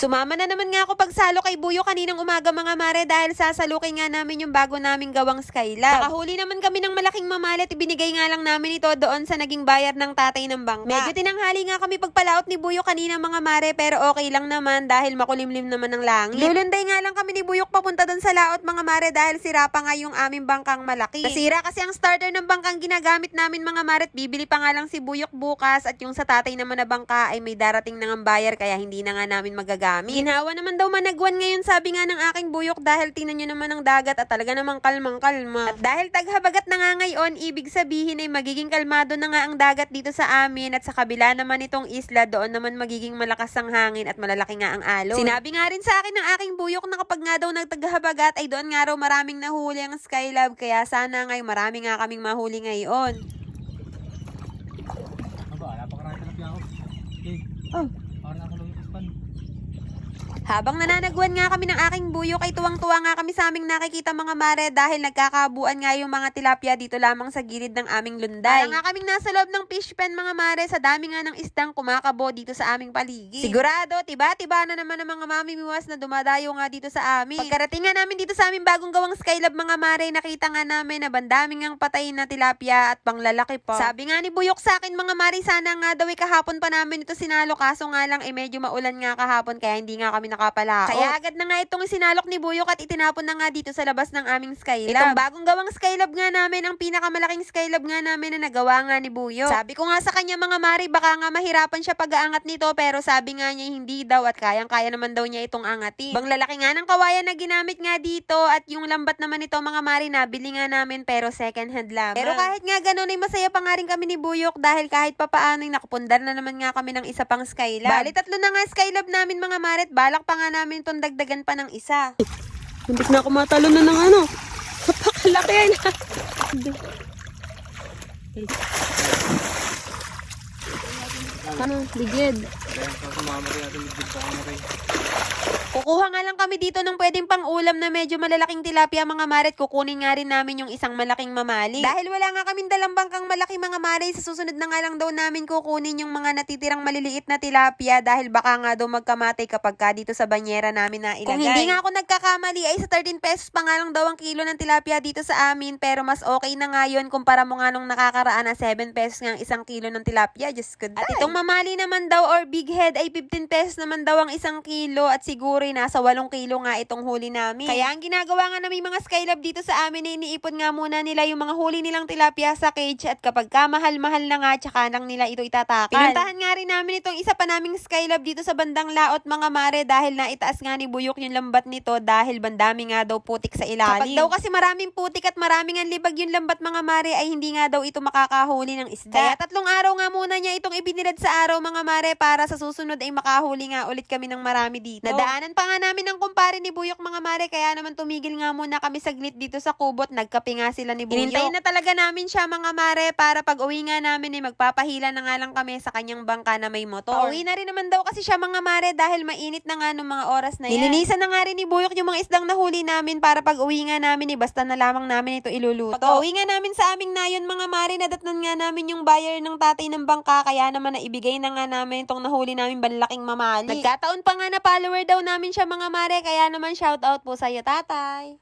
Sumama na naman nga ako pagsalo kay Buyo kaninang umaga mga mare dahil sasalukin nga namin yung bago naming gawang Skylab. Nakahuli naman kami ng malaking mamalit, ibinigay nga lang namin ito doon sa naging bayar ng tatay ng bangka. Medyo tinanghali nga kami pagpalaot ni Buyo kanina mga mare pero okay lang naman dahil makulimlim naman ng langit. Lulunday nga lang kami ni Buyok papunta doon sa laot mga mare dahil sira pa nga yung aming bangkang malaki. Nasira kasi ang starter ng bangkang ginagamit namin mga mare at bibili pa nga lang si Buyok bukas at yung sa tatay naman na bangka ay may darating na ng bayar kaya hindi na nga namin magagamit. Ginawa naman daw managwan ngayon sabi nga ng aking Buyok dahil tinan nyo naman ang dagat at talaga namang kalmang kalma. At dahil taghabagat na nga ngayon, ibig sabihin ay magiging kalmado na nga ang dagat dito sa amin at sa kabila naman itong isla doon naman magiging malakas ang hangin at malalaki nga ang alon. Sinabi nga rin sa akin ng aking Buyok na kapag nga daw nagtaghabagat ay doon nga raw maraming nahuli ang Skylab kaya sana ngay marami nga kaming mahuli ngayon. Aba, napakarami na ako. Okay. Oh. Parang ako lang yung. Habang nananagwan nga kami ng aking buyok ay tuwang-tuwa nga kami sa aming nakikita mga mare dahil nagkakabuan nga yung mga tilapia dito lamang sa gilid ng aming lunday. Kaya nga kaming nasa loob ng fish pen mga mare sa dami nga ng isdang kumakabo dito sa aming paligid. Sigurado, tiba-tiba na naman ang mga mamimiwas na dumadayo nga dito sa amin. Pagkarating nga namin dito sa aming bagong gawang skylab mga mare, nakita nga namin na bandaming ang patay na tilapia at panglalaki pa. Sabi nga ni Buyok sa akin mga mare, sana nga daw ay kahapon pa namin ito sinalo kaso nga lang ay medyo maulan nga kahapon kaya hindi nga kami nakapalaot. Kaya agad na nga itong isinalok ni Buyok at itinapon na nga dito sa labas ng aming skylab. Itong bagong gawang skylab nga namin, ang pinakamalaking skylab nga namin na nagawa nga ni Buyok. Sabi ko nga sa kanya mga mari, baka nga mahirapan siya pag-aangat nito pero sabi nga niya hindi daw at kayang-kaya naman daw niya itong angatin. Bang lalaki nga ng kawayan na ginamit nga dito at yung lambat naman ito mga mari nabili nga namin pero second hand lamang. Pero kahit nga ganun ay masaya pa nga rin kami ni Buyok dahil kahit papaano ay nakapundar na naman nga kami ng isa pang skylab. Bali tatlo na nga skylab namin mga mari at balak pa nga namin itong dagdagan pa ng isa. Hindi na ako matalo na ng ano. Napakalaki yan. ano, ligid. Kaya sa sumama rin natin yung bigta ka na rin. Kukuha nga lang kami dito ng pwedeng pang ulam na medyo malalaking tilapia mga maret. Kukunin nga rin namin yung isang malaking mamali. Dahil wala nga kaming dalang bangkang malaki mga mare, sa susunod na nga lang daw namin kukunin yung mga natitirang maliliit na tilapia dahil baka nga daw magkamatay kapag ka dito sa banyera namin na ilagay. Kung hindi nga ako nagkakamali ay sa 13 pesos pa nga lang daw ang kilo ng tilapia dito sa amin pero mas okay na nga yun kumpara mo nga nung nakakaraan na 7 pesos nga ang isang kilo ng tilapia. Just good At itong mamali naman daw or big head ay 15 pesos naman daw ang isang kilo at siguro ay nasa 8 kilo nga itong huli namin. Kaya ang ginagawa nga namin mga skylab dito sa amin ay iniipon nga muna nila yung mga huli nilang tilapia sa cage at kapag ka mahal-mahal na nga tsaka lang nila ito itatakal. Pinuntahan nga rin namin itong isa pa naming skylab dito sa bandang laot mga mare dahil naitaas nga ni Buyok yung lambat nito dahil bandami nga daw putik sa ilalim. Kapag daw kasi maraming putik at maraming ang libag yung lambat mga mare ay hindi nga daw ito makakahuli ng isda. Kaya tatlong araw nga muna niya itong ibinilad sa araw mga mare para sa susunod ay makahuli nga ulit kami ng marami dito. Nadaanan pa nga namin ng kumpare ni Buyok mga mare kaya naman tumigil nga muna kami saglit dito sa kubot. Nagkape nga sila ni Buyok. Hinintay na talaga namin siya mga mare para pag uwi nga namin ay magpapahila na nga lang kami sa kanyang bangka na may motor. Pauwi na rin naman daw kasi siya mga mare dahil mainit na nga nung mga oras na yan. Nilinisan na nga rin ni Buyok yung mga isdang nahuli namin para pag uwi nga namin eh basta na lamang namin ito iluluto. Pag uwi nga namin sa aming nayon mga mare nadatnan nga namin yung buyer ng tatay ng bangka kaya naman naibigay na nga namin itong nahuli namin banlaking mamali. Nagkataon pa nga na follower daw namin siya mga mare kaya naman shout out po sa iyo tatay.